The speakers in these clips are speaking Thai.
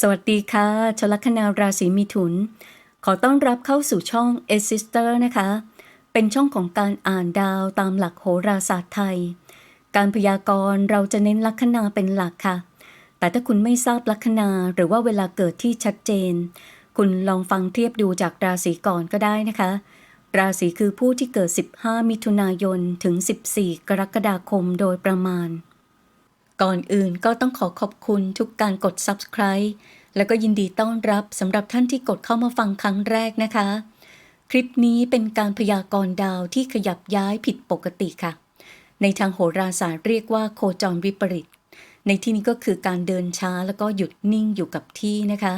สวัสดีค่ะชลัคนาราศีมิถุน ขอต้อนรับเข้าสู่ช่อง a s i s t e r นะคะ เป็นช่องของการอ่านดาวตามหลักโหราศาสตร์ไทย การพยากรณ์เราจะเน้นลัคนาเป็นหลักค่ะ แต่ถ้าคุณไม่ทราบลัคนาหรือว่าเวลาเกิดที่ชัดเจน คุณลองฟังเทียบดูจากราศีก่อนก็ได้นะคะ ราศีคือผู้ที่เกิด 15 มิถุนายนถึง 14 กรกฎาคมโดยประมาณ ก่อนอื่นก็ต้องขอขอบคุณทุกการกด subscribe แล้วก็ยินดีต้อนรับสำหรับท่านที่กดเข้ามาฟังครั้งแรกนะคะ คลิปนี้เป็นการพยากรณ์ดาวที่ขยับย้ายผิดปกติค่ะ ในทางโหราศาสตร์เรียกว่าโคจรวิปริต ในที่นี้ก็คือการเดินช้าแล้วก็หยุดนิ่งอยู่กับที่นะคะ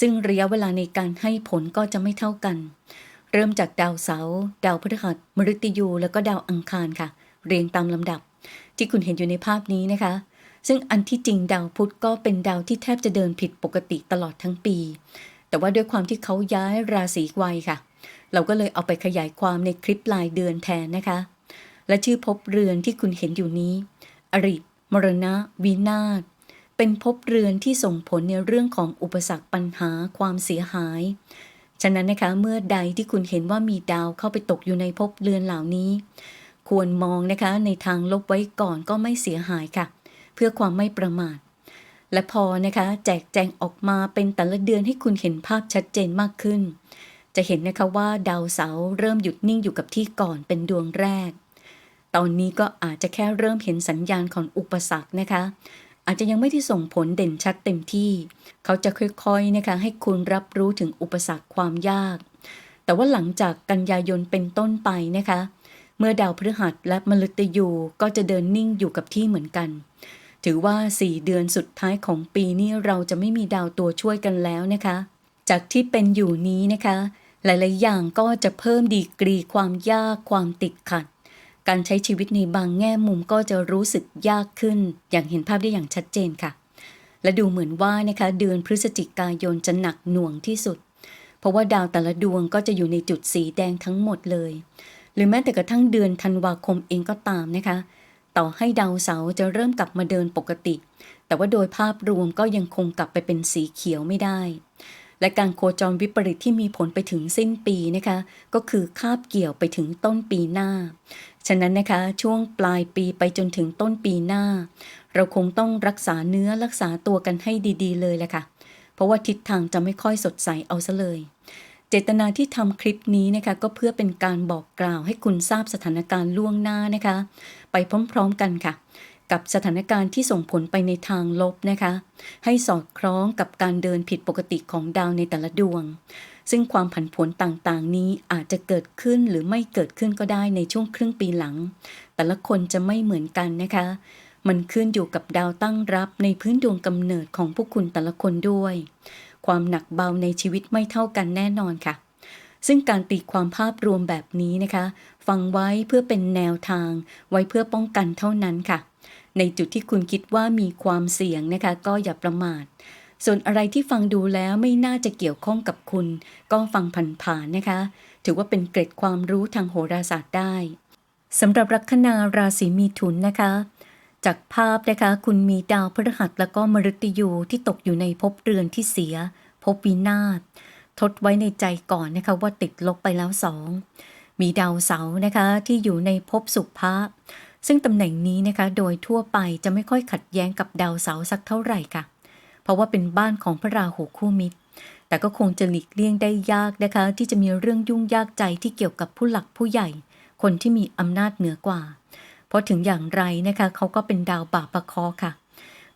ซึ่งระยะเวลาในการให้ผลก็จะไม่เท่ากัน เริ่มจากดาวเสาร์ดาวพฤหัสมฤตยู แล้วก็ดาวอังคารค่ะ เรียงตามลำดับที่คุณเห็นอยู่ในภาพนี้นะคะ ซึ่งอันที่จริงดาวพุธก็เป็นดาวที่แทบจะเดินผิดปกติตลอดทั้งปี แต่ว่าด้วยความที่เขาย้ายราศีไวค่ะ เราก็เลยเอาไปขยายความในคลิปรายเดือนแทนนะคะ และชื่อภพเรือนที่คุณเห็นอยู่นี้ อริมรณะวินาศเป็นภพเรือนที่ส่งผลในเรื่องของอุปสรรคปัญหาความเสียหาย ฉะนั้นนะคะเมื่อใดที่คุณเห็นว่ามีดาวเข้าไปตกอยู่ในภพเรือนเหล่านี้ ควรมองนะคะในทางลบไว้ก่อนก็ไม่เสียหายค่ะเเพื่อความไม่ประมาท และพอนะคะแจกแจงออกมาเป็นแต่ละเดือนให้คุณเห็นภาพชัดเจนมากขึ้น จะเห็นนะคะว่าดาวเสาร์เริ่มหยุดนิ่งอยู่กับที่ก่อนเป็นดวงแรก ตอนนี้ก็อาจจะแค่เริ่มเห็นสัญญาณของอุปสรรคนะคะอาจจะยังไม่ได้ส่งผลเด่นชัดเต็มที่ เขาจะค่อยๆนะคะให้คุณรับรู้ถึงอุปสรรคความยาก แต่ว่าหลังจากกันยายนเป็นต้นไปนะคะ เมื่อดาวพฤหัสและมฤตยูก็จะเดินนิ่งอยู่กับที่เหมือนกัน ถือว่า 4 เดือนสุดท้ายของปีนี้เราจะไม่มีดาวตัวช่วยกันแล้วนะคะ จากที่เป็นอยู่นี้นะคะ หลายๆ อย่างก็จะเพิ่มดีกรีความยากความติดขัด การใช้ชีวิตในบางแง่มุมก็จะรู้สึกยากขึ้น อย่างเห็นภาพได้อย่างชัดเจนค่ะ และดูเหมือนว่านะคะ เดือนพฤศจิกายนจะหนักหน่วงที่สุด เพราะว่าดาวแต่ละดวงก็จะอยู่ในจุดสีแดงทั้งหมดเลย หรือแม้แต่กระทั่งเดือนธันวาคมเองก็ตามนะคะ ต่อให้ดาวเสาร์จะเริ่มกลับมาเดินปกติ แต่ว่าโดยภาพรวมก็ยังคงกลับไปเป็นสีเขียวไม่ได้ และการโคจรวิปริตที่มีผลไปถึงสิ้นปีนะคะ ก็คือคาบเกี่ยวไปถึงต้นปีหน้า ฉะนั้นนะคะช่วงปลายปีไปจนถึงต้นปีหน้า เราคงต้องรักษาเนื้อรักษาตัวกันให้ดีๆ เลยแหละค่ะ เพราะว่าทิศทางจะไม่ค่อยสดใสเอาซะเลย จตนาที่ทำคลิปนี้นะคะก็เพื่อเป็นการบอกกล่าวให้คุณทราบสถานการณ์ล่วงหน้านะคะ ไปพร้อมๆกันค่ะ กับสถานการณ์ที่ส่งผลไปในทางลบนะคะ ให้สอดคล้องกับการเดินผิดปกติของดาวในแต่ละดวง ซึ่งความผันผวนต่างๆ นี้อาจจะเกิดขึ้นหรือไม่เกิดขึ้นก็ได้ในช่วงครึ่งปีหลัง แต่ละคนจะไม่เหมือนกันนะคะ มันขึ้นอยู่กับดาวตั้งรับในพื้นดวงกำเนิดของพวกคุณแต่ละคนด้วย ความหนักเบาในชีวิตไม่เท่ากันแน่นอนค่ะ ซึ่งการตีความภาพรวมแบบนี้นะคะ ฟังไว้เพื่อเป็นแนวทาง ไว้เพื่อป้องกันเท่านั้นค่ะ ในจุดที่คุณคิดว่ามีความเสี่ยงนะคะ ก็อย่าประมาทส่วนอะไรที่ฟังดูแล้วไม่น่าจะเกี่ยวข้องกับคุณ ก็ฟังผ่านๆนะคะ ถือว่าเป็นเกร็ดความรู้ทางโหราศาสตร์ได้สำหรับลัคนาราศีมีถุนนะคะ จากภาพนะคะ คุณมีดาวพฤหัสแล้วก็มฤตยูที่ตกอยู่ในภพเรือนที่เสียภพวินาศทดไว้ในใจก่อนนะคะว่าติดลบไปแล้วสองมีดาวเสาร์นะคะที่อยู่ในภพสุภะซึ่งตำแหน่งนี้นะคะโดยทั่วไปจะไม่ค่อยขัดแย้งกับดาวเสาร์สักเท่าไหร่ค่ะ เพราะว่าเป็นบ้านของพระราหูคู่มิตร แต่ก็คงจะหลีกเลี่ยงได้ยากนะคะ ที่จะมีเรื่องยุ่งยากใจที่เกี่ยวกับผู้หลักผู้ใหญ่ คนที่มีอำนาจเหนือกว่า เพราะถึงอย่างไรนะคะเขาก็เป็นดาวบาปะคอค่ะ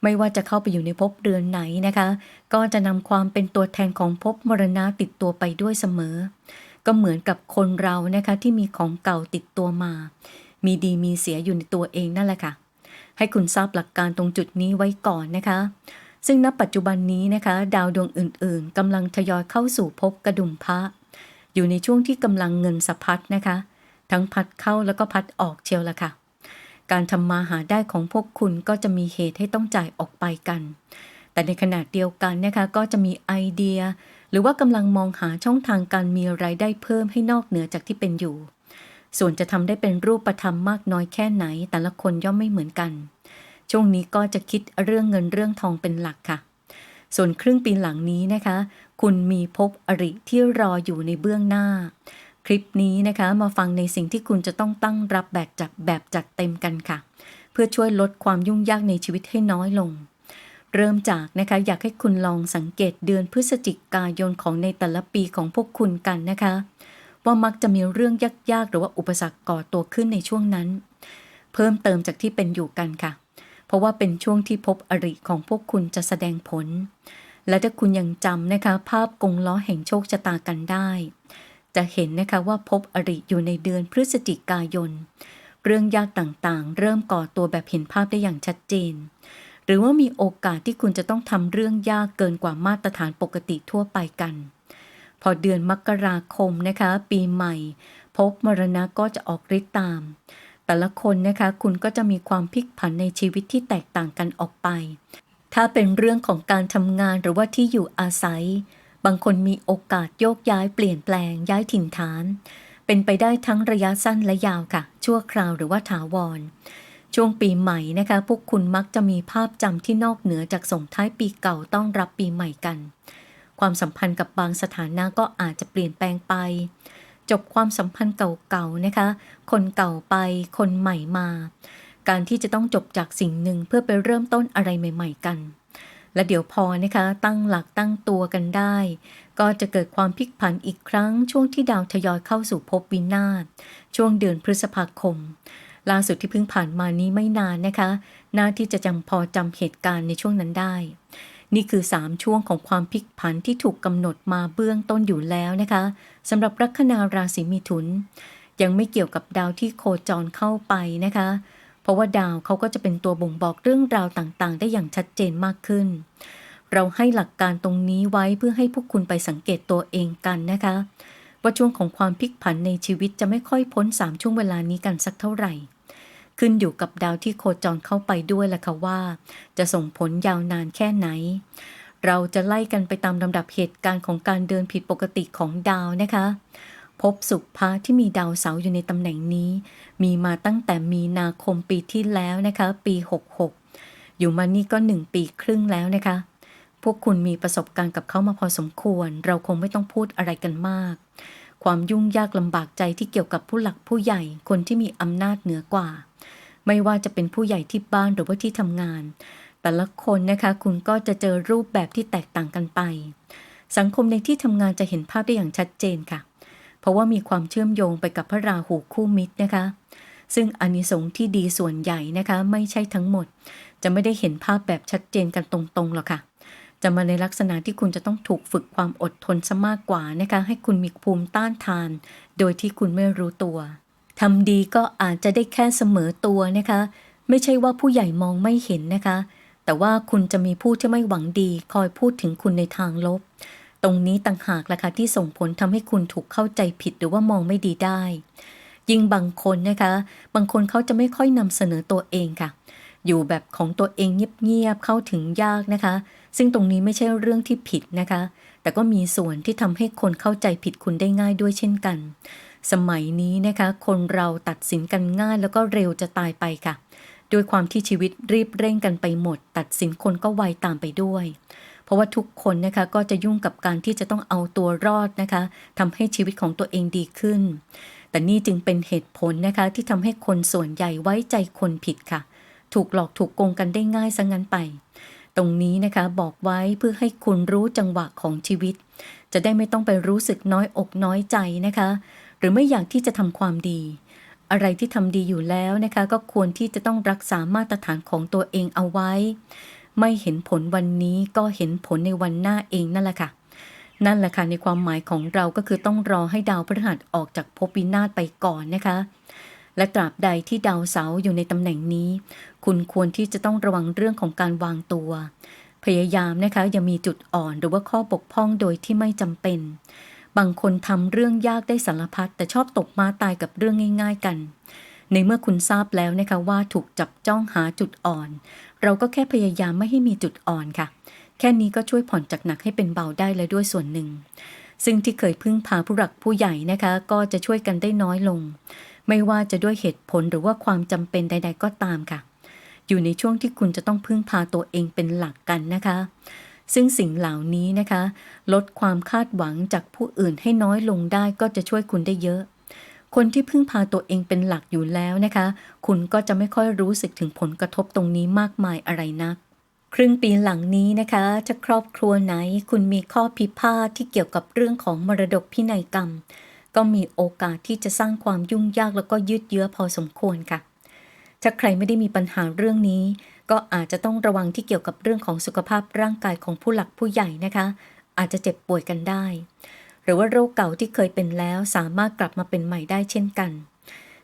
ไม่ว่าจะเข้าไปอยู่ในภพเรือนไหนนะคะ ก็จะนำความเป็นตัวแทนของภพมรณะติดตัวไปด้วยเสมอ ก็เหมือนกับคนเรานะคะที่มีของเก่าติดตัวมา มีดีมีเสียอยู่ในตัวเองนั่นแหละค่ะ ให้คุณทราบหลักการตรงจุดนี้ไว้ก่อนนะคะ ซึ่งณปัจจุบันนี้นะคะ ดาวดวงอื่น ๆกำลังทยอยเข้าสู่ภพกระดุมพระอยู่ในช่วงที่กำลังเงินสะพัดนะคะ ทั้งพัดเข้าแล้วก็พัดออกเชียวละค่ะ การทำมาหาได้ของพวกคุณก็จะมีเหตุให้ต้องจ่ายออกไปกัน แต่ในขณะเดียวกันนะคะก็จะมีไอเดีย หรือว่ากำลังมองหาช่องทางการมีรายได้เพิ่มให้นอกเหนือจากที่เป็นอยู่ ส่วนจะทำได้เป็นรูปธรรมมากน้อยแค่ไหน แต่ละคนย่อมไม่เหมือนกัน ช่วงนี้ก็จะคิดเรื่องเงินเรื่องทองเป็นหลักค่ะ ส่วนครึ่งปีหลังนี้นะคะ คุณมีภพอริที่รออยู่ในเบื้องหน้า คลิปนี้นะคะมาฟังในสิ่งที่คุณจะต้องตั้งรับแบบจัดแบบจัดเต็มกันค่ะ เพื่อช่วยลดความยุ่งยากในชีวิตให้น้อยลง เริ่มจากนะคะอยากให้คุณลองสังเกตเดือนพฤศจิกายนของในแต่ละปีของพวกคุณกันนะคะ ว่ามักจะมีเรื่องยากๆ หรือว่าอุปสรรคก่อตัวขึ้นในช่วงนั้น เพิ่มเติมจากที่เป็นอยู่กันค่ะ เพราะว่าเป็นช่วงที่พบอริของพวกคุณจะแสดงผล และถ้าคุณยังจำนะคะ ภาพกงล้อแห่งโชคชะตากันได้ จะเห็นนะคะว่าพบอริอยู่ในเดือนพฤศจิกายน เรื่องยากต่างๆ เริ่มก่อตัวแบบเห็นภาพได้อย่างชัดเจน หรือว่ามีโอกาสที่คุณจะต้องทำเรื่องยากเกินกว่ามาตรฐานปกติทั่วไปกัน พอเดือนมกราคมนะคะ ปีใหม่ พบมรณะก็จะออกฤทธิ์ตาม แต่ละคนนะคะคุณก็จะมีความพลิกผันในชีวิตที่แตกต่างกันออกไป ถ้าเป็นเรื่องของการทำงานหรือว่าที่อยู่อาศัย บางคนมีโอกาสโยกย้ายเปลี่ยนแปลงย้ายถิ่นฐาน เป็นไปได้ทั้งระยะสั้นและยาวค่ะ ชั่วคราวหรือว่าถาวร ช่วงปีใหม่นะคะ พวกคุณมักจะมีภาพจำที่นอกเหนือจากส่งท้ายปีเก่าต้อนรับปีใหม่กัน ความสัมพันธ์กับบางสถานะก็อาจจะเปลี่ยนแปลงไป จบความสัมพันธ์เก่าๆนะคะ คนเก่าไปคนใหม่มา การที่จะต้องจบจากสิ่งหนึ่งเพื่อไปเริ่มต้นอะไรใหม่ ๆ กัน และเดี๋ยวพอนะคะตั้งหลักตั้งตัวกันได้ ก็จะเกิดความพลิกผันอีกครั้ง ช่วงที่ดาวทยอยเข้าสู่ภพวินาศช่วงเดือนพฤษภาคม ล่าสุดที่เพิ่งผ่านมานี้ไม่นานนะคะน่าที่จะจำพอจำเหตุการณ์ในช่วงนั้นได้ นี่คือ 3 ช่วงของความพลิกผันที่ถูกกำหนดมาเบื้องต้นอยู่แล้วนะคะสำหรับลัคนาราศีมิถุน ยังไม่เกี่ยวกับดาวที่โคจรเข้าไปนะคะ เพราะว่าดาวเขาก็จะเป็นตัวบ่งบอกเรื่องราวต่างๆ ได้อย่างชัดเจนมากขึ้น เราให้หลักการตรงนี้ไว้เพื่อให้พวกคุณไปสังเกตตัวเองกันนะคะ ว่าช่วงของความพลิกผันในชีวิตจะไม่ค่อยพ้น 3 ช่วงเวลานี้กันสักเท่าไหร่ ขึ้นอยู่กับดาวที่โคจรเข้าไปด้วยแหละค่ะว่า จะส่งผลยาวนานแค่ไหนเราจะไล่กันไปตามลำดับเหตุการณ์ของการเดินผิดปกติของดาวนะคะ พบสุขพระที่มีดาวเสาร์อยู่ในตำแหน่งนี้ มีมาตั้งแต่มีนาคมปีที่แล้วนะคะ ปี 66 อยู่มานี่ก็หนึ่งปีครึ่งแล้วนะคะ พวกคุณมีประสบการณ์กับเขามาพอสมควร เราคงไม่ต้องพูดอะไรกันมาก ความยุ่งยากลำบากใจที่เกี่ยวกับผู้หลักผู้ใหญ่คนที่มีอำนาจเหนือกว่า ไม่ว่าจะเป็นผู้ใหญ่ที่บ้านหรือว่าที่ทำงาน แต่ละคนนะคะคุณก็จะเจอรูปแบบที่แตกต่างกันไป สังคมในที่ทำงานจะเห็นภาพได้อย่างชัดเจนค่ะ ราะว่ามีความเชื่อมโยงไปกับพระราหูคู่มิตรนะคะ ซึ่งอานิสงส์ที่ดีส่วนใหญ่นะคะไม่ใช่ทั้งหมด จะไม่ได้เห็นภาพแบบชัดเจนกันตรงๆหรอกค่ะ จะมาในลักษณะที่คุณจะต้องถูกฝึกความอดทนซะมากกว่านะคะ ให้คุณมีภูมิต้านทาน โดยที่คุณไม่รู้ตัวทำดีก็อาจจะได้แค่เสมอตัวนะคะ ไม่ใช่ว่าผู้ใหญ่มองไม่เห็นนะคะ แต่ว่าคุณจะมีผู้ที่ไม่หวังดี คอยพูดถึงคุณในทางลบ ตรงนี้ต่างหากล่ะค่ะที่ส่งผลทำให้คุณถูกเข้าใจผิดหรือว่ามองไม่ดีได้ ยิ่งบางคนนะคะ บางคนเขาจะไม่ค่อยนำเสนอตัวเองค่ะ อยู่แบบของตัวเองเงียบๆเข้าถึงยากนะคะ ซึ่งตรงนี้ไม่ใช่เรื่องที่ผิดนะคะ แต่ก็มีส่วนที่ทำให้คนเข้าใจผิดคุณได้ง่ายด้วยเช่นกัน สมัยนี้นะคะ คนเราตัดสินกันง่ายแล้วก็เร็วจะตายไปค่ะด้วยความที่ชีวิตรีบเร่งกันไปหมด ตัดสินคนก็ไวตามไปด้วย เพราะว่าทุกคนนะคะก็จะยุ่งกับการที่จะต้องเอาตัวรอดนะคะทำให้ชีวิตของตัวเองดีขึ้น แต่นี่จึงเป็นเหตุผลนะคะที่ทำให้คนส่วนใหญ่ไว้ใจคนผิดค่ะ ถูกหลอกถูกโกงกันได้ง่ายซะงั้นไป ตรงนี้นะคะบอกไว้เพื่อให้คุณรู้จังหวะของชีวิต จะได้ไม่ต้องไปรู้สึกน้อยอกน้อยใจนะคะ หรือไม่อยากที่จะทำความดีอะไรที่ทำดีอยู่แล้วนะคะ ก็ควรที่จะต้องรักษามาตรฐานของตัวเองเอาไว้ ไม่เห็นผลวันนี้ก็เห็นผลในวันหน้าเองนั่นแหละค่ะ นั่นแหละค่ะในความหมายของเราก็คือต้องรอให้ดาวพฤหัสออกจากภพวินาศไปก่อนนะคะ และตราบใดที่ดาวเสาร์อยู่ในตำแหน่งนี้ คุณควรที่จะต้องระวังเรื่องของการวางตัว พยายามนะคะอย่ามีจุดอ่อนหรือว่าข้อบกพร่องโดยที่ไม่จำเป็น บางคนทำเรื่องยากได้สารพัดแต่ชอบตกมาตายกับเรื่องง่าย ๆ กันในเมื่อคุณทราบแล้วนะคะว่าถูกจับจ้องหาจุดอ่อน เราก็แค่พยายามไม่ให้มีจุดอ่อนค่ะ แค่นี้ก็ช่วยผ่อนจากหนักให้เป็นเบาได้เลยด้วยส่วนหนึ่ง ซึ่งที่เคยพึ่งพาผู้หลักผู้ใหญ่นะคะ ก็จะช่วยกันได้น้อยลง ไม่ว่าจะด้วยเหตุผลหรือว่าความจำเป็นใด ๆ ก็ตามค่ะ อยู่ในช่วงที่คุณจะต้องพึ่งพาตัวเองเป็นหลักกันนะคะ ซึ่งสิ่งเหล่านี้นะคะ ลดความคาดหวังจากผู้อื่นให้น้อยลงได้ก็จะช่วยคุณได้เยอะ คนที่พึ่งพาตัวเองเป็นหลักอยู่แล้วนะคะ คุณก็จะไม่ค่อยรู้สึกถึงผลกระทบตรงนี้มากมายอะไรนัก ครึ่งปีหลังนี้นะคะ จะครอบครัวไหน คุณมีข้อพิพาทที่เกี่ยวกับเรื่องของมรดกพินัยกรรม ก็มีโอกาสที่จะสร้างความยุ่งยากแล้วก็ยืดเยื้อพอสมควรค่ะ ถ้าใครไม่ได้มีปัญหาเรื่องนี้ ก็อาจจะต้องระวังที่เกี่ยวกับเรื่องของสุขภาพร่างกายของผู้หลักผู้ใหญ่นะคะ อาจจะเจ็บป่วยกันได้ หรือว่าโรคเก่าที่เคยเป็นแล้วสามารถกลับมาเป็นใหม่ได้เช่นกัน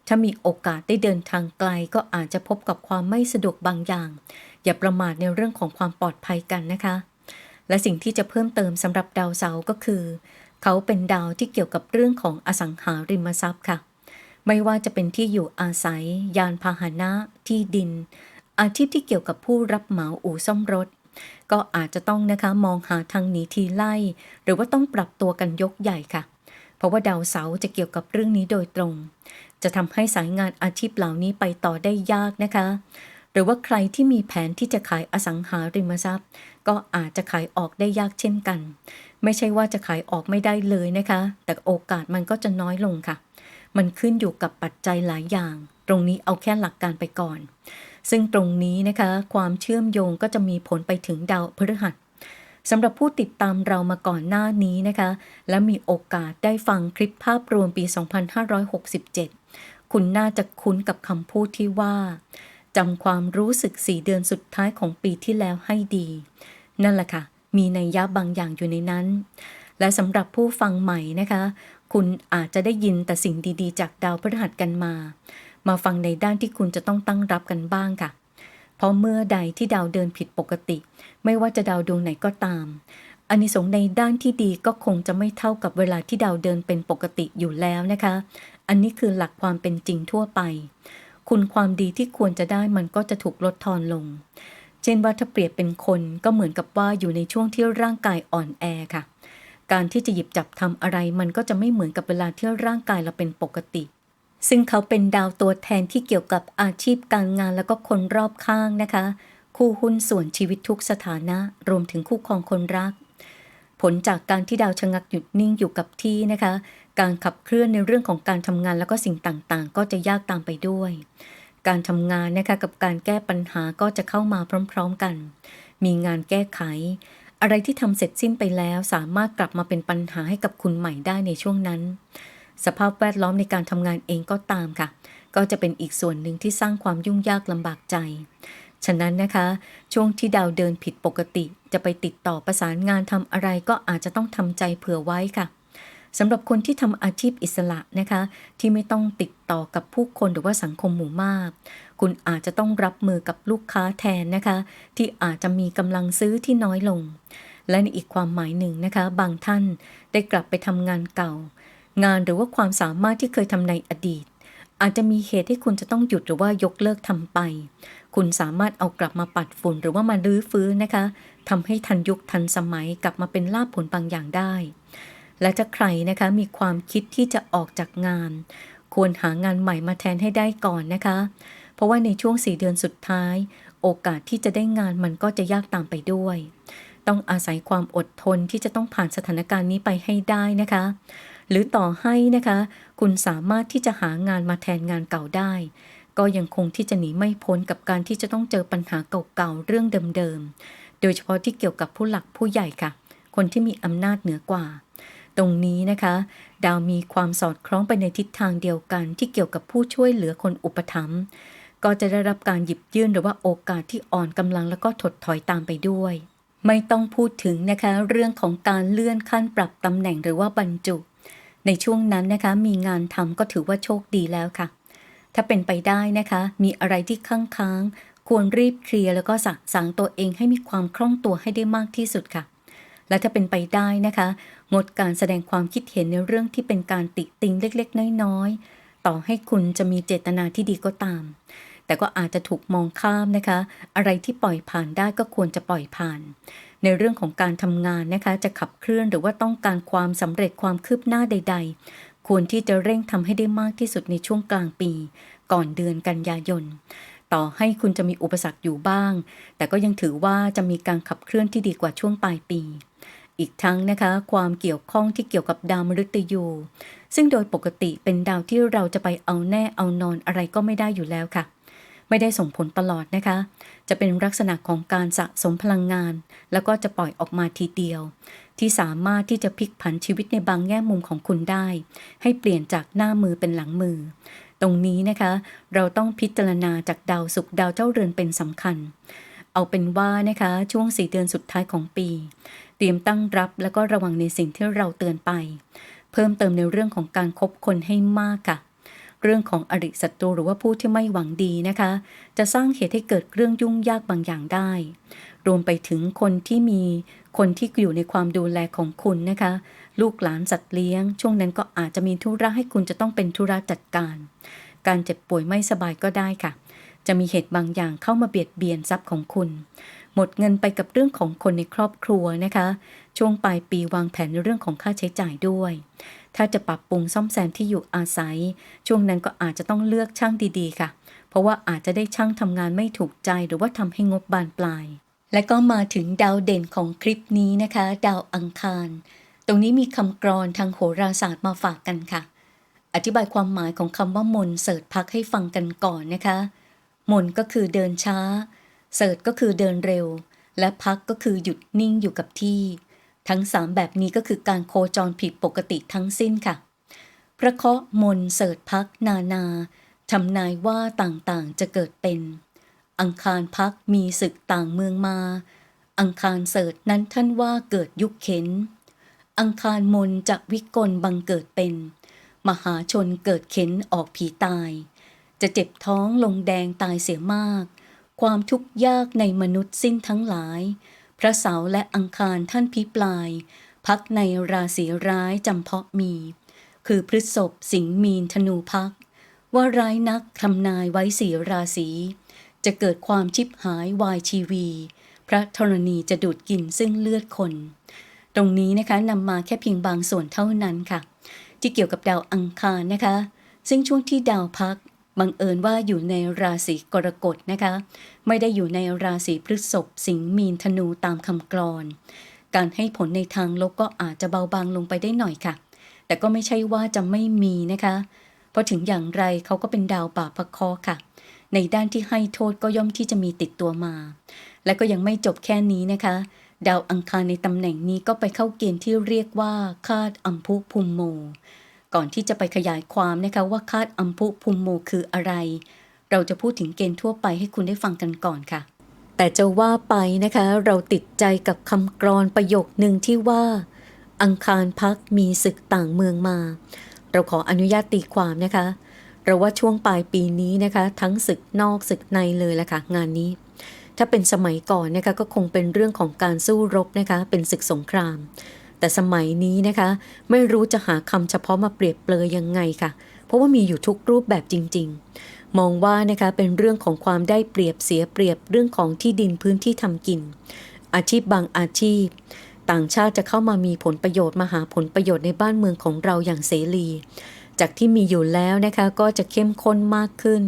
ถ้ามีโอกาสได้เดินทางไกลก็อาจจะพบกับความไม่สะดวกบางอย่าง อย่าประมาทในเรื่องของความปลอดภัยกันนะคะ และสิ่งที่จะเพิ่มเติมสำหรับดาวเสาร์ก็คือ เขาเป็นดาวที่เกี่ยวกับเรื่องของอสังหาริมทรัพย์ค่ะ ไม่ว่าจะเป็นที่อยู่อาศัย ยานพาหนะ ที่ดิน อาชีพที่เกี่ยวกับผู้รับเหมาอู่ซ่อมรถ ก็อาจจะต้องนะคะมองหาทางหนีทีไล่ หรือว่าต้องปรับตัวกันยกใหญ่ค่ะ เพราะว่าดาวเสาร์จะเกี่ยวกับเรื่องนี้โดยตรง จะทำให้สายงานอาชีพเหล่านี้ไปต่อได้ยากนะคะ หรือว่าใครที่มีแผนที่จะขายอสังหาริมทรัพย์ ก็อาจจะขายออกได้ยากเช่นกัน ไม่ใช่ว่าจะขายออกไม่ได้เลยนะคะ แต่โอกาสมันก็จะน้อยลงค่ะ มันขึ้นอยู่กับปัจจัยหลายอย่าง ตรงนี้เอาแค่หลักการไปก่อน ซึ่งตรงนี้นะคะ ความเชื่อมโยงก็จะมีผลไปถึงดาวพฤหัสสำหรับผู้ติดตามเรามาก่อนหน้านี้นะคะ และมีโอกาสได้ฟังคลิปภาพรวมปี 2567 คุณน่าจะคุ้นกับคำพูดที่ว่าจำความรู้สึกสี่เดือนสุดท้ายของปีที่แล้วให้ดี นั่นแหละค่ะ มีในยยะบางอย่างอยู่ในนั้น และสำหรับผู้ฟังใหม่นะคะ คุณอาจจะได้ยินแต่สิ่งดีๆ จากดาวพฤหัสกันมา มาฟังในด้านที่คุณจะต้องตั้งรับกันบ้างค่ะ เพราะเมื่อใดที่ดาวเดินผิดปกติ ไม่ว่าจะดาวดวงไหนก็ตามอานิสงส์ในด้านที่ดีก็คงจะไม่เท่ากับเวลาที่ดาวเดินเป็นปกติอยู่แล้วนะคะ อันนี้คือหลักความเป็นจริงทั่วไป คุณความดีที่ควรจะได้มันก็จะถูกลดทอนลง เช่นว่าถ้าเปรียบเป็นคนก็เหมือนกับว่าอยู่ในช่วงที่ร่างกายอ่อนแอค่ะ การที่จะหยิบจับทำอะไรมันก็จะไม่เหมือนกับเวลาที่ร่างกายเราเป็นปกติ ซึ่งเขาเป็นดาวตัวแทนที่เกี่ยวกับอาชีพการงานแล้วก็คนรอบข้างนะคะ คู่หุ้นส่วนชีวิตทุกสถานะ รวมถึงคู่ครองคนรัก ผลจากการที่ดาวชะงักหยุดนิ่งอยู่กับที่นะคะ การขับเคลื่อนในเรื่องของการทำงานแล้วก็สิ่งต่างๆ ก็จะยากตามไปด้วย การทำงานนะคะกับการแก้ปัญหาก็จะเข้ามาพร้อม ๆกัน มีงานแก้ไข อะไรที่ทำเสร็จสิ้นไปแล้ว สามารถกลับมาเป็นปัญหาให้กับคุณใหม่ได้ในช่วงนั้น สภาพแวดล้อมในการทำงานเองก็ตามค่ะ ก็จะเป็นอีกส่วนหนึ่งที่สร้างความยุ่งยากลำบากใจ ฉะนั้นนะคะ ช่วงที่ดาวเดินผิดปกติจะไปติดต่อประสานงานทำอะไรก็อาจจะต้องทำใจเผื่อไว้ค่ะสำหรับคนที่ทำอาชีพอิสระนะคะ ที่ไม่ต้องติดต่อกับผู้คนหรือว่าสังคมหมู่มาก คุณอาจจะต้องรับมือกับลูกค้าแทนนะคะ ที่อาจจะมีกำลังซื้อที่น้อยลง และในอีกความหมายหนึ่งนะคะ บางท่านได้กลับไปทำงานเก่า งานหรือว่าความสามารถที่เคยทำในอดีต อาจจะมีเหตุให้คุณจะต้องหยุดหรือว่ายกเลิกทำไป คุณสามารถเอากลับมาปัดฝุ่นหรือว่ามาลื้อฟื้นนะคะทำให้ทันยุคทันสมัยกลับมาเป็นลาภผลบางอย่างได้ และถ้าใครนะคะมีความคิดที่จะออกจากงาน ควรหางานใหม่มาแทนให้ได้ก่อนนะคะ เพราะว่าในช่วง4เดือนสุดท้าย โอกาสที่จะได้งานมันก็จะยากตามไปด้วยต้องอาศัยความอดทนที่จะต้องผ่านสถานการณ์นี้ไปให้ได้นะคะ หรือต่อให้นะคะ คุณสามารถที่จะหางานมาแทนงานเก่าได้ ก็ยังคงที่จะหนีไม่พ้นกับการที่จะต้องเจอปัญหาเก่าๆเรื่องเดิมๆ โดยเฉพาะที่เกี่ยวกับผู้หลักผู้ใหญ่ค่ะ คนที่มีอำนาจเหนือกว่า ตรงนี้นะคะ ดาวมีความสอดคล้องไปในทิศทางเดียวกันที่เกี่ยวกับผู้ช่วยเหลือคนอุปถัมภ์ก็จะได้รับการหยิบยื่นหรือว่าโอกาสที่อ่อนกำลังแล้วก็ถดถอยตามไปด้วย ไม่ต้องพูดถึงนะคะเรื่องของการเลื่อนขั้นปรับตำแหน่งหรือว่าบรรจุ ในช่วงนั้นนะคะมีงานทำก็ถือว่าโชคดีแล้วค่ะ ถ้าเป็นไปได้นะคะ มีอะไรที่ค้างค้างๆควรรีบเคลียร์แล้วก็สะสางตัวเองให้มีความคล่องตัวให้ได้มากที่สุดค่ะ และถ้าเป็นไปได้นะคะ งดการแสดงความคิดเห็นในเรื่องที่เป็นการติติงเล็กๆ น้อยๆ ต่อให้คุณจะมีเจตนาที่ดีก็ตาม แต่ก็อาจจะถูกมองข้ามนะคะ อะไรที่ปล่อยผ่านได้ก็ควรจะปล่อยผ่าน ในเรื่องของการทำงานนะคะ จะขับเคลื่อนหรือว่าต้องการความสำเร็จความคืบหน้าใด ๆ ควรที่จะเร่งทำให้ได้มากที่สุดในช่วงกลางปี ก่อนเดือนกันยายน ต่อให้คุณจะมีอุปสรรคอยู่บ้าง แต่ก็ยังถือว่าจะมีการขับเคลื่อนที่ดีกว่าช่วงปลายปี อีกทั้งนะคะ ความเกี่ยวข้องที่เกี่ยวกับดาวมฤตยู ซึ่งโดยปกติเป็นดาวที่เราจะไปเอาแน่เอานอนอะไรก็ไม่ได้อยู่แล้วค่ะ ไม่ได้ส่งผลตลอดนะคะ จะเป็นลักษณะของการสะสมพลังงาน แล้วก็จะปล่อยออกมาทีเดียว ที่สามารถที่จะพลิกผันชีวิตในบางแง่มุมของคุณได้ ให้เปลี่ยนจากหน้ามือเป็นหลังมือ ตรงนี้นะคะ เราต้องพิจารณาจากดาวศุกร์ดาวเจ้าเรือนเป็นสำคัญ เอาเป็นว่านะคะช่วงสี่เดือนสุดท้ายของปี เตรียมตั้งรับแล้วก็ระวังในสิ่งที่เราเตือนไป เพิ่มเติมในเรื่องของการคบคนให้มากค่ะ เรื่องของอริศัตรูหรือว่าผู้ที่ไม่หวังดีนะคะ จะสร้างเหตุให้เกิดเรื่องยุ่งยากบางอย่างได้ รวมไปถึงคนที่มีคนที่อยู่ในความดูแลของคุณนะคะ ลูกหลานสัตว์เลี้ยง ช่วงนั้นก็อาจจะมีธุระให้คุณจะต้องเป็นธุระจัดการ การเจ็บป่วยไม่สบายก็ได้ค่ะ จะมีเหตุบางอย่างเข้ามาเบียดเบียนทรัพย์ของคุณ หมดเงินไปกับเรื่องของคนในครอบครัวนะคะ ช่วงปลายปีวางแผนในเรื่องของค่าใช้จ่ายด้วย ถ้าจะปรับปรุงซ่อมแซมที่อยู่อาศัย ช่วงนั้นก็อาจจะต้องเลือกช่างดีๆ ค่ะ เพราะว่าอาจจะได้ช่างทำงานไม่ถูกใจหรือว่าทำให้งบบานปลาย และก็มาถึงดาวเด่นของคลิปนี้นะคะ ดาวอังคาร ตรงนี้มีคำกรอนทางโหราศาสตร์มาฝากกันค่ะ อธิบายความหมายของคำว่ามนเสิร์ชพักให้ฟังกันก่อนนะคะ มนก็คือเดินช้า เสิร์ชก็คือเดินเร็ว และพักก็คือหยุดนิ่งอยู่กับที่ ทั้งสามแบบนี้ก็คือการโคจรผิดปกติทั้งสิ้นค่ะ พระเคาะมนเสิร์ชพักนานาทำนายว่าต่างๆจะเกิดเป็น อังคารพักมีศึกต่างเมืองมา อังคารเสิร์ชนั้นท่านว่าเกิดยุคเข็น อังคารมนจะวิกลบังเกิดเป็น มหาชนเกิดเข็นออกผีตาย จะเจ็บท้องลงแดงตายเสียมาก ความทุกข์ยากในมนุษย์สิ้นทั้งหลาย พระเสาร์และอังคารท่านพิปลาย พักในราศีร้ายจำเพาะมี คือพฤษภสิงห์มีนธนูพัก ว่าร้ายนักทำนายไว้สีราศี จะเกิดความชิบหายวายชีวี พระธรณีจะดูดกินซึ่งเลือดคน ตรงนี้นะคะนำมาแค่เพียงบางส่วนเท่านั้นค่ะ ที่เกี่ยวกับดาวอังคารนะคะ ซึ่งช่วงที่ดาวพัก บังเอิญว่าอยู่ในราศีกรกฎนะคะ ไม่ได้อยู่ในราศีพฤษภสิงห์มีนธนูตามคำกรอน การให้ผลในทางลบก็อาจจะเบาบางลงไปได้หน่อยค่ะ แต่ก็ไม่ใช่ว่าจะไม่มีนะคะ เพราะถึงอย่างไรเขาก็เป็นดาวป่าพะคระห์ค่ะ ในด้านที่ให้โทษก็ย่อมที่จะมีติดตัวมา และก็ยังไม่จบแค่นี้นะคะ ดาวอังคารในตำแหน่งนี้ก็ไปเข้าเกณฑ์ที่เรียกว่าคาดอัมพุภูมโม ก่อนที่จะไปขยายความนะคะว่าคาดอัมพุภูมิโมคืออะไร เราจะพูดถึงเกณฑ์ทั่วไปให้คุณได้ฟังกันก่อนค่ะ แต่จะว่าไปนะคะ เราติดใจกับคำกรอนประโยคหนึ่งที่ว่า อังคารพักมีศึกต่างเมืองมา เราขออนุญาตตีความนะคะเราว่าช่วงปลายปีนี้นะคะ ทั้งศึกนอกศึกในเลยละค่ะงานนี้ ถ้าเป็นสมัยก่อนนะคะก็คงเป็นเรื่องของการสู้รบนะคะ เป็นศึกสงคราม แต่สมัยนี้นะคะ ไม่รู้จะหาคำเฉพาะมาเปรียบเปรยยังไงค่ะ เพราะว่ามีอยู่ทุกรูปแบบจริง ๆ มองว่านะคะเป็นเรื่องของความได้เปรียบเสียเปรียบเรื่องของที่ดินพื้นที่ทำกิน อาชีพบางอาชีพ ต่างชาติจะเข้ามามีผลประโยชน์มาหาผลประโยชน์ในบ้านเมืองของเราอย่างเสรี จากที่มีอยู่แล้วนะคะก็จะเข้มข้นมากขึ้น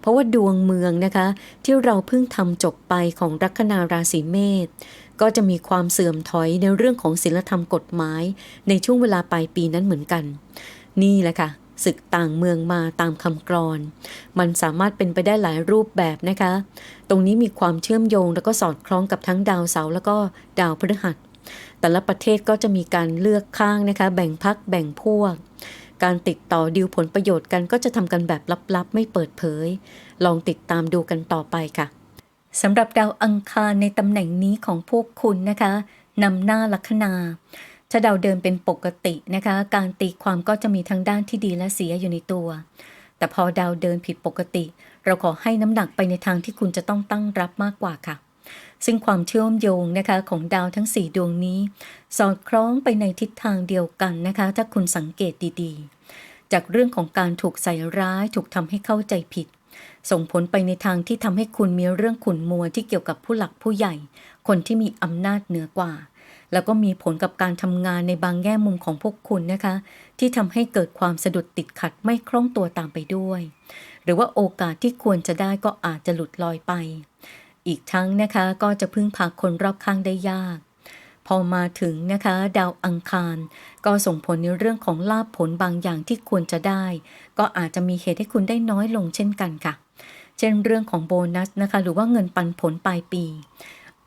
เพราะว่าดวงเมืองนะคะที่เราเพิ่งทำจบไปของลัคนาราศีเมษ ก็จะมีความเสื่อมถอยในเรื่องของศีลธรรมกฎหมาย ในช่วงเวลาปลายปีนั้นเหมือนกัน นี่แหละค่ะศึกต่างเมืองมาตามคำกรอน มันสามารถเป็นไปได้หลายรูปแบบนะคะ ตรงนี้มีความเชื่อมโยงแล้วก็สอดคล้องกับทั้งดาวเสาร์แล้วก็ดาวพฤหัส แต่ละประเทศก็จะมีการเลือกข้างนะคะ แบ่งพักแบ่งพวก การติดต่อดีลผลประโยชน์กันก็จะทำกันแบบลับๆ ไม่เปิดเผย ลองติดตามดูกันต่อไปค่ะ สำหรับดาวอังคารในตำแหน่งนี้ของพวกคุณนะคะนำหน้าลัคนาถ้าดาวเดินเป็นปกตินะคะ การตีความก็จะมีทั้งด้านที่ดีและเสียอยู่ในตัว แต่พอดาวเดินผิดปกติ เราขอให้น้ำหนักไปในทางที่คุณจะต้องตั้งรับมากกว่าค่ะ ซึ่งความเชื่อมโยงนะคะของดาวทั้ง 4 ดวงนี้ สอดคล้องไปในทิศทางเดียวกันนะคะ ถ้าคุณสังเกตดีๆ จากเรื่องของการถูกใส่ร้ายถูกทำให้เข้าใจผิด ส่งผลไปในทางที่ทำให้คุณมีเรื่องขุนมัวที่เกี่ยวกับผู้หลักผู้ใหญ่ คนที่มีอำนาจเหนือกว่า แล้วก็มีผลกับการทำงานในบางแง่มุมของพวกคุณนะคะ ที่ทำให้เกิดความสะดุดติดขัดไม่คล่องตัวตามไปด้วย หรือว่าโอกาสที่ควรจะได้ก็อาจจะหลุดลอยไป อีกทั้งนะคะก็จะพึ่งพาคนรอบข้างได้ยากพอมาถึงนะคะ ดาวอังคาร ก็ส่งผลในเรื่องของลาภผลบางอย่างที่ควรจะได้ ก็อาจจะมีเหตุให้คุณได้น้อยลงเช่นกันค่ะ เช่นเรื่องของโบนัสนะคะ หรือว่าเงินปันผลปลายปี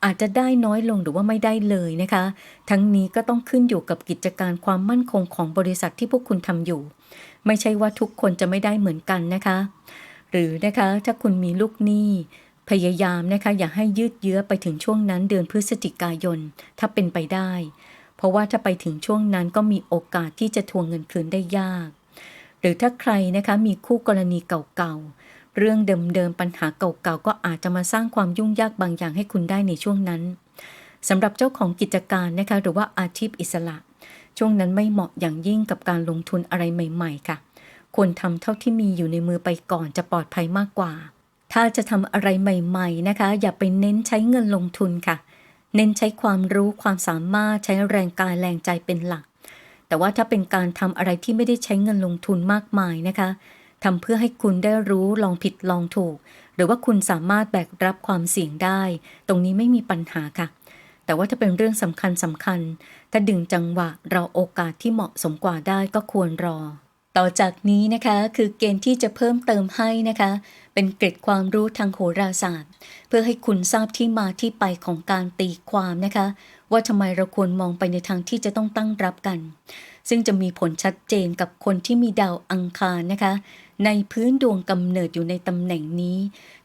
อาจจะได้น้อยลงหรือว่าไม่ได้เลยนะคะ ทั้งนี้ก็ต้องขึ้นอยู่กับกิจการความมั่นคงของบริษัทที่พวกคุณทำอยู่ ไม่ใช่ว่าทุกคนจะไม่ได้เหมือนกันนะคะ หรือนะคะถ้าคุณมีลูกหนี้พยายามนะคะอย่าให้ยืดเยื้อไปถึงช่วงนั้นเดือนพฤศจิกายน ถ้าเป็นไปได้ เพราะว่าถ้าไปถึงช่วงนั้นก็มีโอกาสที่จะทวงเงินคืนได้ยาก หรือถ้าใครนะคะมีคู่กรณีเก่าๆ เรื่องเดิมๆปัญหาเก่าๆก็อาจจะมาสร้างความยุ่งยากบางอย่างให้คุณได้ในช่วงนั้นสำหรับเจ้าของกิจการนะคะหรือว่าอาชีพอิสระ ช่วงนั้นไม่เหมาะอย่างยิ่งกับการลงทุนอะไรใหม่ๆค่ะ ควรทำเท่าที่มีอยู่ในมือไปก่อนจะปลอดภัยมากกว่า ถ้าจะทำอะไรใหม่ ๆนะคะ อย่าไปเน้นใช้เงินลงทุนค่ะ เน้นใช้ความรู้ความสามารถใช้แรงกายแรงใจเป็นหลัก แต่ว่าถ้าเป็นการทำอะไรที่ไม่ได้ใช้เงินลงทุนมากมายนะคะ ทำเพื่อให้คุณได้รู้ลองผิดลองถูก หรือว่าคุณสามารถแบกรับความเสี่ยงได้ ตรงนี้ไม่มีปัญหาค่ะ แต่ว่าถ้าเป็นเรื่องสำคัญสำคัญ ถ้าดึงจังหวะเราโอกาสที่เหมาะสมกว่าได้ก็ควรรอ ต่อจากนี้นะคะคือเกณฑ์ที่จะเพิ่มเติมให้นะคะ เป็นเกร็ดความรู้ทางโหราศาสตร์ เพื่อให้คุณทราบที่มาที่ไปของการตีความนะคะ ว่าทำไมเราควรมองไปในทางที่จะต้องตั้งรับกันซึ่งจะมีผลชัดเจนกับคนที่มีดาวอังคารนะคะ ในพื้นดวงกำเนิดอยู่ในตำแหน่งนี้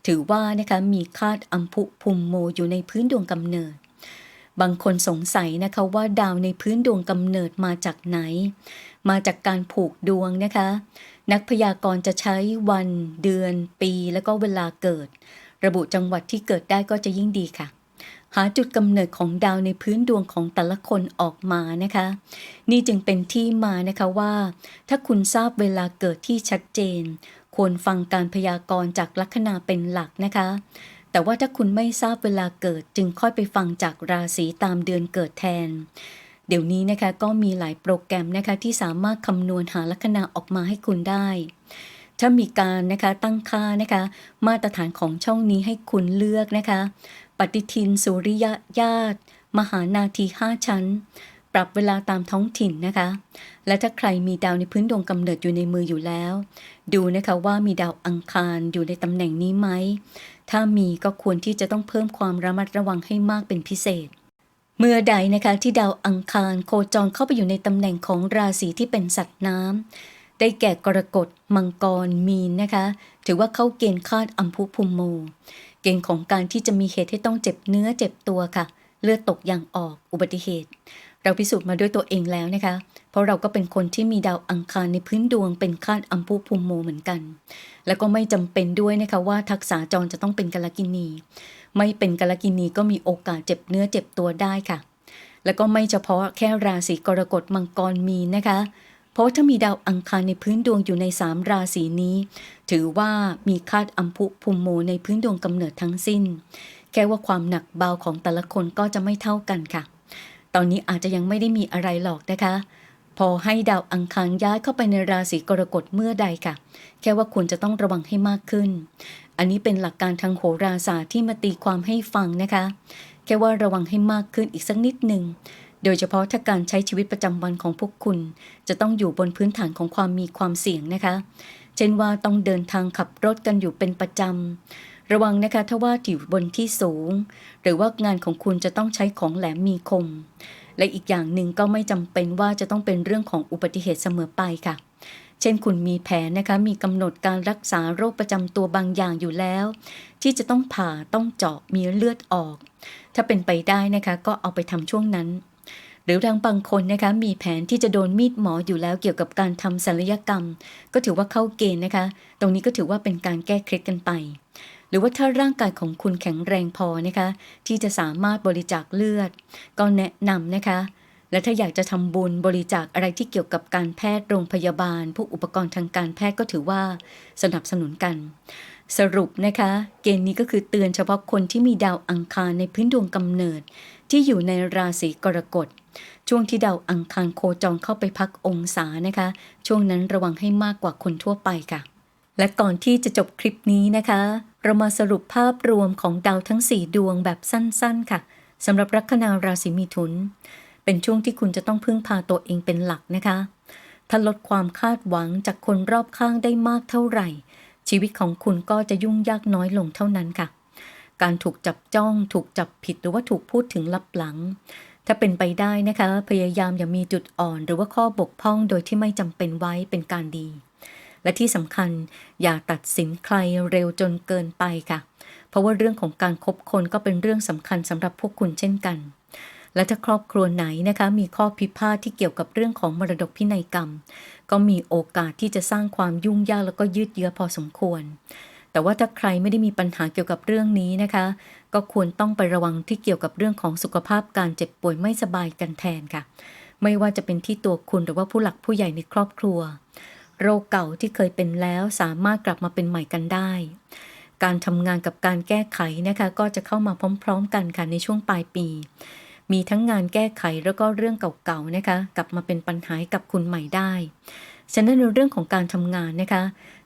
ถือว่านะคะมีคาดอัมพุภูมิโมอยู่ในพื้นดวงกำเนิด บางคนสงสัยนะคะว่าดาวในพื้นดวงกำเนิดมาจากไหน มาจากการผูกดวงนะคะ นักพยากรณ์จะใช้วัน เดือน ปี แล้วก็เวลาเกิด ระบุจังหวัดที่เกิดได้ก็จะยิ่งดีค่ะ หาจุดกำเนิดของดาวในพื้นดวงของแต่ละคนออกมานะคะ นี่จึงเป็นที่มานะคะว่า ถ้าคุณทราบเวลาเกิดที่ชัดเจน ควรฟังการพยากรณ์จากลัคนาเป็นหลักนะคะ แต่ว่าถ้าคุณไม่ทราบเวลาเกิดจึงค่อยไปฟังจากราศีตามเดือนเกิดแทนเดี๋ยวนี้นะคะก็มีหลายโปรแกรมนะคะที่สามารถคำนวณหาลัคนาออกมาให้คุณได้ ถ้ามีการนะคะตั้งค่านะคะ มาตรฐานของช่องนี้ให้คุณเลือกนะคะ ปฏิทินสุริยญาติ มหานาที5ชั้น ปรับเวลาตามท้องถิ่นนะคะ และถ้าใครมีดาวในพื้นดวงกำเนิดอยู่ในมืออยู่แล้ว ดูนะคะว่ามีดาวอังคารอยู่ในตำแหน่งนี้ไหม ถ้ามีก็ควรที่จะต้องเพิ่มความระมัดระวังให้มากเป็นพิเศษ เมื่อใดนะคะที่ดาวอังคารโคจรเข้าไปอยู่ในตำแหน่งของราศีที่เป็นสัตว์น้ำได้แก่กรกฎมังกรมีนนะคะ ถือว่าเข้าเกณฑ์คาดอัมพุภูมิโม เกณฑ์ของการที่จะมีเหตุให้ต้องเจ็บเนื้อเจ็บตัวค่ะ เลือดตกอย่างออกอุบัติเหตุ เราพิสูจน์มาด้วยตัวเองแล้วนะคะ เพราะเราก็เป็นคนที่มีดาวอังคารในพื้นดวงเป็นคาดอัมพุภูมิโมเหมือนกัน แล้วก็ไม่จำเป็นด้วยนะคะว่าทักษะจรจะต้องเป็นกาลกินี ไม่เป็นกาลกินีก็มีโอกาสเจ็บเนื้อเจ็บตัวได้ค่ะ แล้วก็ไม่เฉพาะแค่ราศีกรกฎมังกรมีนะคะ เพราะว่าถ้ามีดาวอังคารในพื้นดวงอยู่ในสามราศีนี้ ถือว่ามีคาดอัมพุภูมิโมในพื้นดวงกำเนิดทั้งสิ้น แค่ว่าความหนักเบาของแต่ละคนก็จะไม่เท่ากันค่ะ ตอนนี้อาจจะยังไม่ได้มีอะไรหรอกนะคะ พอให้ดาวอังคารย้ายเข้าไปในราศีกรกฎเมื่อใดค่ะ แค่ว่าควรจะต้องระวังให้มากขึ้น อันนี้เป็นหลักการทางโหราศาสตร์ที่มาตีความให้ฟังนะคะ แค่ว่าระวังให้มากขึ้นอีกสักนิดหนึ่ง โดยเฉพาะถ้าการใช้ชีวิตประจำวันของพวกคุณ จะต้องอยู่บนพื้นฐานของความมีความเสี่ยงนะคะ เช่นว่าต้องเดินทางขับรถกันอยู่เป็นประจำ ระวังนะคะถ้าว่าอยู่บนที่สูง หรือว่างานของคุณจะต้องใช้ของแหลมมีคม และอีกอย่างหนึ่งก็ไม่จำเป็นว่าจะต้องเป็นเรื่องของอุบัติเหตุเสมอไปค่ะเช่นคุณมีแผนนะคะ มีกำหนดการรักษาโรคประจำตัวบางอย่างอยู่แล้ว ที่จะต้องผ่าต้องเจาะมีเลือดออก ถ้าเป็นไปได้นะคะ ก็เอาไปทำช่วงนั้น หรือทางบางคนนะคะมีแผนที่จะโดนมีดหมออยู่แล้วเกี่ยวกับการทำศัลยกรรม ก็ถือว่าเข้าเกณฑ์นะคะ ตรงนี้ก็ถือว่าเป็นการแก้เคล็ดกันไป หรือว่าถ้าร่างกายของคุณแข็งแรงพอนะคะ ที่จะสามารถบริจาคเลือด ก็แนะนำนะคะ และถ้าอยากจะทำบุญบริจาคอะไรที่เกี่ยวกับการแพทย์โรงพยาบาล พวกอุปกรณ์ทางการแพทย์ก็ถือว่าสนับสนุนกัน สรุปนะคะ เกณฑ์นี้ก็คือเตือนเฉพาะคนที่มีดาวอังคารในพื้นดวงกำเนิด ที่อยู่ในราศีกรกฎช่วงที่ดาวอังคารโคจรเข้าไปพักองศานะคะ ช่วงนั้นระวังให้มากกว่าคนทั่วไปค่ะ และก่อนที่จะจบคลิปนี้นะคะ เรามาสรุปภาพรวมของดาวทั้ง 4 ดวงแบบสั้นๆค่ะสำหรับลัคนาราศีมิถุน เป็นช่วงที่คุณจะต้องพึ่งพาตัวเองเป็นหลักนะคะ ถ้าลดความคาดหวังจากคนรอบข้างได้มากเท่าไหร่ ชีวิตของคุณก็จะยุ่งยากน้อยลงเท่านั้นค่ะ การถูกจับจ้อง ถูกจับผิดหรือว่าถูกพูดถึงลับหลัง ถ้าเป็นไปได้นะคะ พยายามอย่ามีจุดอ่อน หรือว่าข้อบกพร่องโดยที่ไม่จำเป็นไว้เป็นการดี และที่สำคัญอย่าตัดสินใครเร็วจนเกินไปค่ะ เพราะว่าเรื่องของการคบคนก็เป็นเรื่องสำคัญสำหรับพวกคุณเช่นกัน และถ้าครอบครัวไหนนะคะมีข้อพิพาทที่เกี่ยวกับเรื่องของมรดกพินัยกรรม ก็มีโอกาสที่จะสร้างความยุ่งยากแล้วก็ยืดเยื้อพอสมควร แต่ว่าถ้าใครไม่ได้มีปัญหาเกี่ยวกับเรื่องนี้นะคะ ก็ควรต้องไประวังที่เกี่ยวกับเรื่องของสุขภาพการเจ็บป่วยไม่สบายกันแทนค่ะ ไม่ว่าจะเป็นที่ตัวคุณหรือว่าผู้หลักผู้ใหญ่ในครอบครัว โรคเก่าที่เคยเป็นแล้วสามารถกลับมาเป็นใหม่กันได้การทำงานกับการแก้ไขนะคะ ก็จะเข้ามาพร้อม ๆ กันค่ะในช่วงปลายปี มีทั้งงานแก้ไขแล้วก็เรื่องเก่าๆนะคะ กลับมาเป็นปัญหากับคุณใหม่ได้ ฉะนั้นในเรื่องของการทำงานนะคะ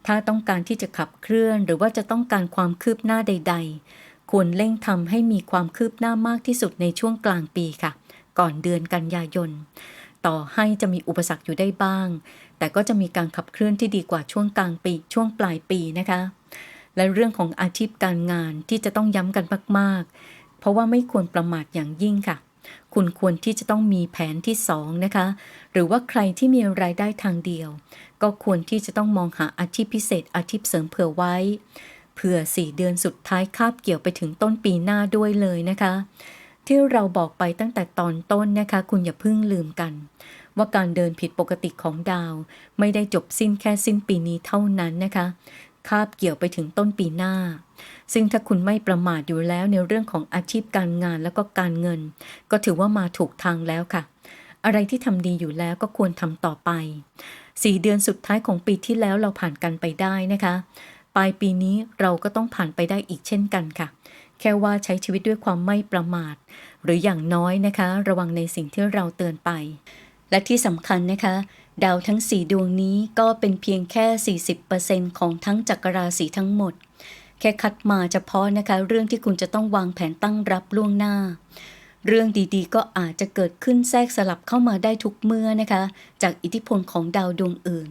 ถ้าต้องการที่จะขับเคลื่อน หรือว่าจะต้องการความคืบหน้าใด ๆ ควรเร่งทำให้มีความคืบหน้ามากที่สุดในช่วงกลางปีค่ะ ก่อนเดือนกันยายน ต่อให้จะมีอุปสรรคอยู่ได้บ้าง แต่ก็จะมีการขับเคลื่อนที่ดีกว่าช่วงกลางปี ช่วงปลายปีนะคะและเรื่องของอาชีพการงานที่จะต้องย้ำกันมาก ๆ เพราะว่าไม่ควรประมาทอย่างยิ่งค่ะ คุณควรที่จะต้องมีแผนที่สองนะคะ หรือว่าใครที่มีรายได้ทางเดียว ก็ควรที่จะต้องมองหาอาชีพพิเศษอาชีพเสริมเผื่อไว้ เผื่อสี่เดือนสุดท้ายคาบเกี่ยวไปถึงต้นปีหน้าด้วยเลยนะคะ ที่เราบอกไปตั้งแต่ตอนต้นนะคะ คุณอย่าเพิ่งลืมกัน ว่าการเดินผิดปกติของดาว ไม่ได้จบสิ้นแค่สิ้นปีนี้เท่านั้นนะคะ คาบเกี่ยวไปถึงต้นปีหน้า ซึ่งถ้าคุณไม่ประมาทอยู่แล้วในเรื่องของอาชีพการงานแล้วก็การเงิน ก็ถือว่ามาถูกทางแล้วค่ะ อะไรที่ทำดีอยู่แล้วก็ควรทำต่อไปสี่เดือนสุดท้ายของปีที่แล้วเราผ่านกันไปได้นะคะ ปลายปีนี้เราก็ต้องผ่านไปได้อีกเช่นกันค่ะ แค่ว่าใช้ชีวิตด้วยความไม่ประมาท หรืออย่างน้อยนะคะ ระวังในสิ่งที่เราเตือนไป และที่สำคัญนะคะ ดาวทั้ง4ดวงนี้ก็เป็นเพียงแค่ 40%ของทั้งจักรราศีทั้งหมด แค่คัดมาเฉพาะนะคะ เรื่องที่คุณจะต้องวางแผนตั้งรับล่วงหน้า เรื่องดีๆ ก็อาจจะเกิดขึ้นแทรกสลับเข้ามาได้ทุกเมื่อนะคะ จากอิทธิพลของดาวดวงอื่น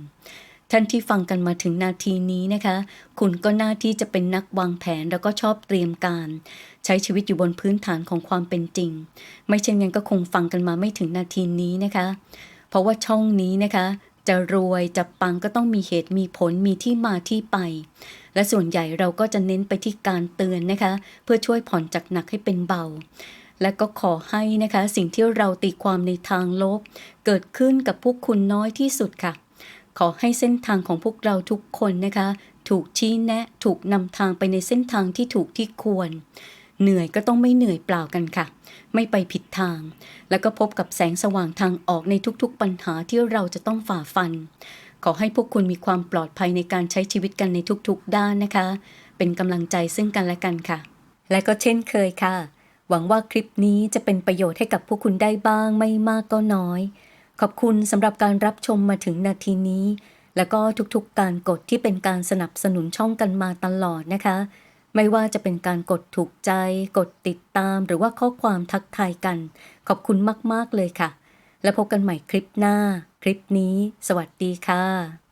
ท่านที่ฟังกันมาถึงนาทีนี้นะคะ คุณก็หน่าที่จะเป็นนักวางแผนแล้วก็ชอบเตรียมการ ใช้ชีวิตอยู่บนพื้นฐานของความเป็นจริง ไม่เช่นนั้นก็คงฟังกันมาไม่ถึงนาทีนี้นะคะ ราะว่าช่องนี้นะคะ จะรวยจะปังก็ต้องมีเหตุมีผลมีที่มาที่ไป และส่วนใหญ่เราก็จะเน้นไปที่การเตือนนะคะ เพื่อช่วยผ่อนจากหนักให้เป็นเบา และก็ขอให้นะคะสิ่งที่เราตีความในทางลบ เกิดขึ้นกับพวกคุณน้อยที่สุดค่ะ ขอให้เส้นทางของพวกเราทุกคนนะคะ ถูกชี้แนะ ถูกนำทางไปในเส้นทางที่ถูกที่ควร เหนื่อยก็ต้องไม่เหนื่อยเปล่ากันค่ะ ไม่ไปผิดทาง แล้วก็พบกับแสงสว่างทางออกในทุกๆปัญหาที่เราจะต้องฝ่าฟัน ขอให้พวกคุณมีความปลอดภัยในการใช้ชีวิตกันในทุกๆ ด้านนะคะ เป็นกำลังใจซึ่งกันและกันค่ะ และก็เช่นเคยค่ะ หวังว่าคลิปนี้จะเป็นประโยชน์ให้กับพวกคุณได้บ้างไม่มากก็น้อย ขอบคุณสำหรับการรับชมมาถึงนาทีนี้ แล้วก็ทุกๆ การกดที่เป็นการสนับสนุนช่องกันมาตลอดนะคะ ไม่ว่าจะเป็นการกดถูกใจ กดติดตาม หรือว่าข้อความทักทายกัน ขอบคุณมาก ๆ เลยค่ะ และพบกันใหม่คลิปหน้า คลิปนี้ สวัสดีค่ะ